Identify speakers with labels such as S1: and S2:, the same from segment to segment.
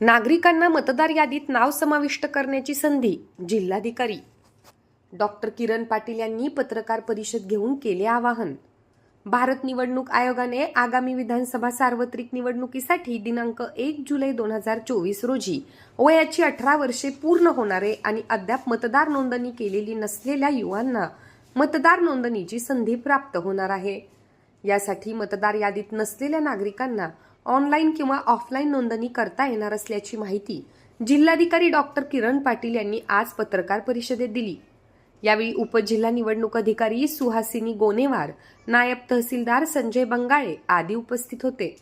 S1: नागरिकांना मतदार यादीत नाव समाविष्ट करण्याची संधी जिल्हाधिकारी. डॉक्टर किरण पाटील यांनी पत्रकार परिषद घेऊन केले आवाहन. भारत निवडणूक आयोगाने आगामी विधानसभा सार्वत्रिक निवडणुकीसाठी दिनांक एक जुलै दोन हजार चोवीस रोजी वयाची अठरा वर्षे पूर्ण होणारे आणि अद्याप मतदार नोंदणी केलेली नसलेल्या युवांना मतदार नोंदणीची संधी प्राप्त होणार आहे. यासाठी मतदार यादीत नसलेल्या नागरिकांना ऑनलाईन किंवा ऑफलाईन नोंदणी करता येणार असल्याची माहिती जिल्हाधिकारी डॉक्टर किरण पाटील यांनी आज पत्रकार परिषदेत दिली. यावेळी उपजिल्हा निवडणूक अधिकारी सुहासिनी गोनेवार नायब तहसीलदार संजय बंगाळे आदी उपस्थित होते.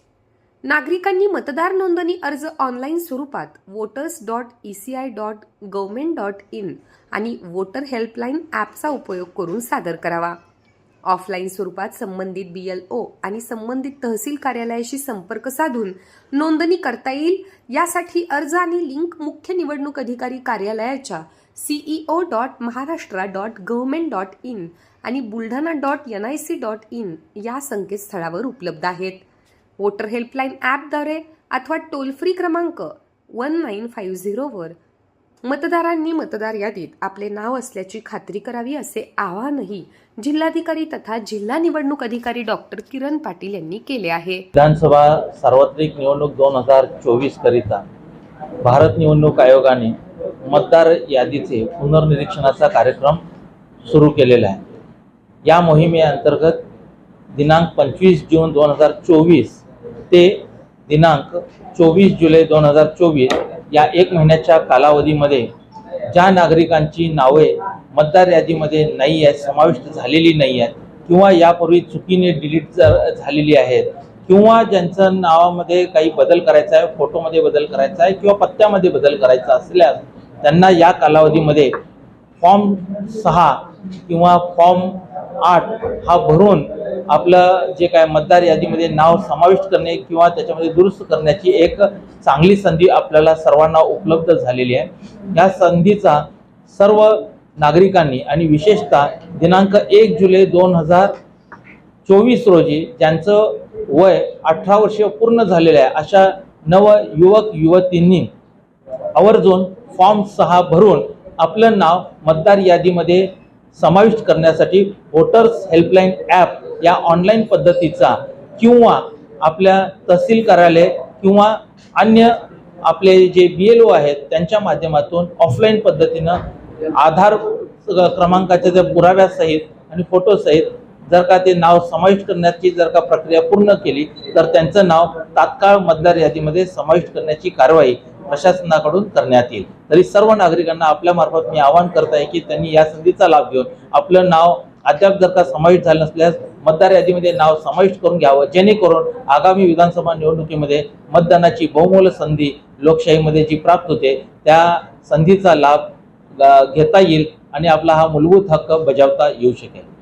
S1: नागरिकांनी मतदार नोंदणी अर्ज ऑनलाईन स्वरूपात voters dot E C I dot government dot in आणि वोटर हेल्पलाईन ॲपचा उपयोग करून सादर करावा. ऑफलाईन स्वरूपात संबंधित बी एल ओ आणि संबंधित तहसील कार्यालयाशी संपर्क साधून नोंदणी करता येईल. यासाठी अर्ज आणि लिंक मुख्य निवडणूक अधिकारी कार्यालयाच्या CEO dot Maharashtra dot government dot in आणि Buldhana dot N I C dot in या संकेतस्थळावर उपलब्ध आहेत. वोटर हेल्पलाईन ॲपद्वारे अथवा टोल फ्री क्रमांक वन नाईन फाईव्ह झिरोवर मतदारांनी मतदार यादीत आपले नाव असल्याची खात्री करावी असे आवाहनही जिल्हाधिकारी तथा जिल्हा निवडणूक अधिकारी डॉक्टर किरण पाटील यांनी केले आहे.
S2: विधानसभा सार्वत्रिक निवडणूक दोन हजार चोवीस करिता भारत निवडणूक आयोगाने मतदार यादीचे पुनर्निरीक्षणाचा कार्यक्रम सुरू केलेला आहे. या मोहिमेअंतर्गत दिनांक पंचवीस जून दोन हजार चोवीस ते दिनांक चोवीस जुलै दोन हजार चोवीस या एक महिन्याच्या कालावधीमध्ये ज्या नागरिकांची नावे मतदार यादीमध्ये नाही आहेत समाविष्ट झालेली नाही आहेत किंवा यापूर्वी चुकीने डिलीट झालेली आहेत किंवा ज्यांचं नावामध्ये काही बदल करायचा आहे फोटोमध्ये बदल करायचा आहे किंवा पत्त्यामध्ये बदल करायचा असल्यास त्यांना या कालावधीमध्ये फॉर्म सहा किंवा फॉर्म आठ हा भरून आपलं जे काय मतदार यादीमध्ये नाव समाविष्ट करणे किंवा त्याच्यामध्ये दुरुस्त करण्याची एक चांगली संधी आपल्याला सर्वांना उपलब्ध झालेली आहे. या संधीचा सर्व नागरिकांनी आणि विशेषतः दिनांक एक जुलै दोन हजार चोवीस रोजी ज्यांचं वय अठरा वर्ष पूर्ण झालेलं आहे अशा नव युवक युवतींनी आवर्जून फॉर्म सहा भरून आपलं नाव मतदार यादीमध्ये समाविष्ट करण्यासाठी वोटर्स हेल्पलाईन ॲप या ऑनलाईन पद्धतीचा किंवा आपल्या तहसील कार्यालय किंवा अन्य आपले जे बी एल ओ आहेत त्यांच्या माध्यमातून ऑफलाईन पद्धतीनं आधार क्रमांकाच्या ज्या पुराव्यासहित आणि फोटोसहित जर का ते नाव समाविष्ट करण्याची जर का प्रक्रिया पूर्ण केली तर त्यांचं नाव तात्काळ मतदार यादीमध्ये समाविष्ट करण्याची कारवाई प्रशासनाकडून करण्यात येईल. तरी सर्व नागरिकांना आपल्यामार्फत मी आवाहन करत आहे की त्यांनी या संधीचा लाभ घेऊन आपलं नाव अद्याप जर का समाविष्ट झालं नसल्यास मतदार यादीमध्ये नाव समाविष्ट करून घ्यावं जेणेकरून आगामी विधानसभा निवडणुकीमध्ये मतदानाची बहुमूल्य संधी लोकशाहीमध्ये जी प्राप्त होते त्या संधीचा लाभ घेता येईल आणि आपला हा मूलभूत हक्क बजावता येऊ शकेल.